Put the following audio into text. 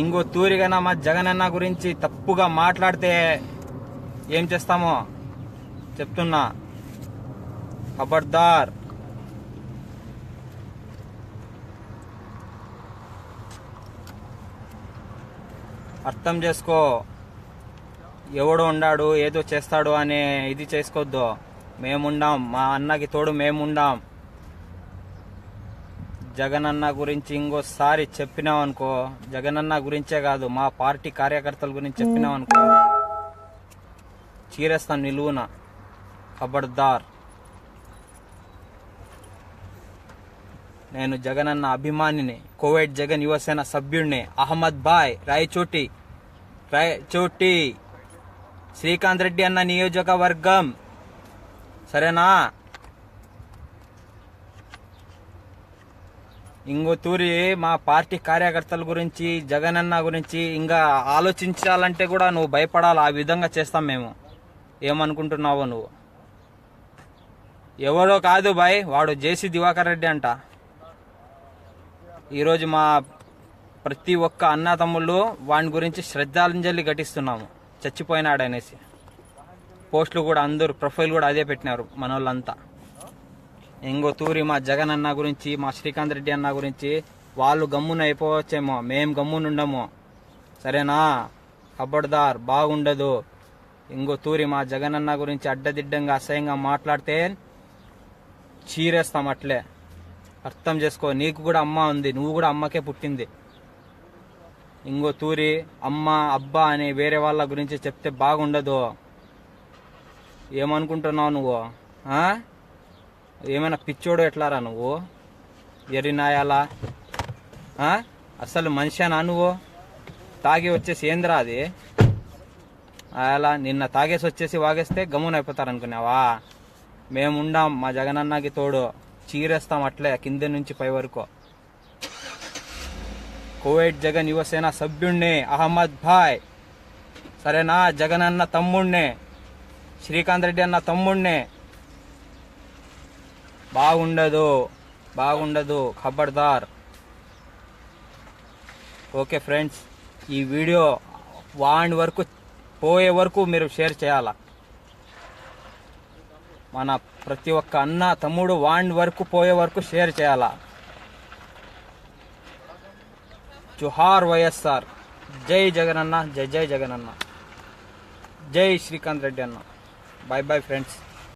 ఇంకో తూరిగా మా జగనన్న గురించి తప్పుగా మాట్లాడితే ఏం చేస్తామో చెప్తున్నా. ఖబర్దార్ అర్థం చేసుకో. ఎవడు ఉండాడు ఏదో చేస్తాడు అనే ఇది చేసుకోవద్దు మేముండాం మా అన్నకి తోడు మేముండాం. జగనన్న గురించి ఇంకోసారి చెప్పినామనుకో జగనన్న గురించే కాదు మా పార్టీ కార్యకర్తల గురించి చెప్పినామనుకో చీరేస్తాను నిలువున ఖబర్దార్ నేను జగనన్న అభిమానిని కోవిడ్ జగన్ యువసేన సభ్యుడిని అహ్మద్ బాయ్ రాయచోటి రాయచోటి శ్రీకాంత్ రెడ్డి అన్న నియోజకవర్గం. సరేనా? ఇంకో తూరి మా పార్టీ కార్యకర్తల గురించి జగనన్న గురించి ఇంకా ఆలోచించాలంటే కూడా నువ్వు భయపడాలి. ఆ విధంగా చేస్తాం మేము. ఏమనుకుంటున్నావో నువ్వు? ఎవరో కాదు బాయ్ వాడు జేసీ దివాకర్ రెడ్డి అంట. ఈరోజు మా ప్రతి ఒక్క అన్న తమ్ముళ్ళు వాని గురించి శ్రద్ధాంజలి ఘటిస్తున్నాము. చచ్చిపోయినాడు అనేసి పోస్టులు కూడా అందరూ ప్రొఫైల్ కూడా అదే పెట్టినారు మన వాళ్ళంతా ఇంకో తూరి మా జగన్ అన్న గురించి మా శ్రీకాంత్ రెడ్డి అన్న గురించి వాళ్ళు గమ్మున అయిపోవచ్చేమో. మేం గమ్మునుండము సరేనా? కబడ్దార్ బాగుండదు. ఇంకో తూరి మా జగన్ అన్న గురించి అడ్డదిడ్డంగా అసహ్యంగా మాట్లాడితే చీరేస్తాం అట్లే. అర్థం చేసుకో నీకు కూడా అమ్మ ఉంది నువ్వు కూడా అమ్మకే పుట్టింది. ఇంకో తూరి అమ్మ అబ్బా అని వేరే వాళ్ళ గురించి చెప్తే బాగుండదు. ఏమనుకుంటున్నావు నువ్వు? ఏమైనా పిచ్చోడు ఎట్లారా నువ్వు? ఎరినాయాలా అసలు మనిషేనా నువ్వు? తాగి వచ్చేసి ఏందిరా అది? అలా నిన్న తాగేసి వచ్చేసి వాగేస్తే గమ్మున అయిపోతారు అనుకున్నావా? మేము మా జగనన్నకి తోడు. చీరేస్తాం అట్లే కింద నుంచి పై వరకు. కోవిడ్ జగన్ యువసేన సభ్యుణ్ణి అహ్మద్ భాయ్. సరేనా జగన్ అన్న తమ్ముణ్ణి. శ్రీకాంత్ రెడ్డి అన్న తమ్ముణ్ణి. బాగుండదు బాగుండదు ఖబర్దార్. ఓకే ఫ్రెండ్స్ ఈ వీడియో వాండ్ వరకు పోయే వరకు మీరు షేర్ చేయాలా? మన ప్రతి ఒక్క అన్న తమ్ముడు వాండ్ వరకు పోయే వరకు షేర్ చేయాలా? జుహార్ వైఎస్ఆర్. జై జగనన్న జై జై జగనన్న. జై శ్రీకాంత్ రెడ్డి అన్న. Bye bye friends.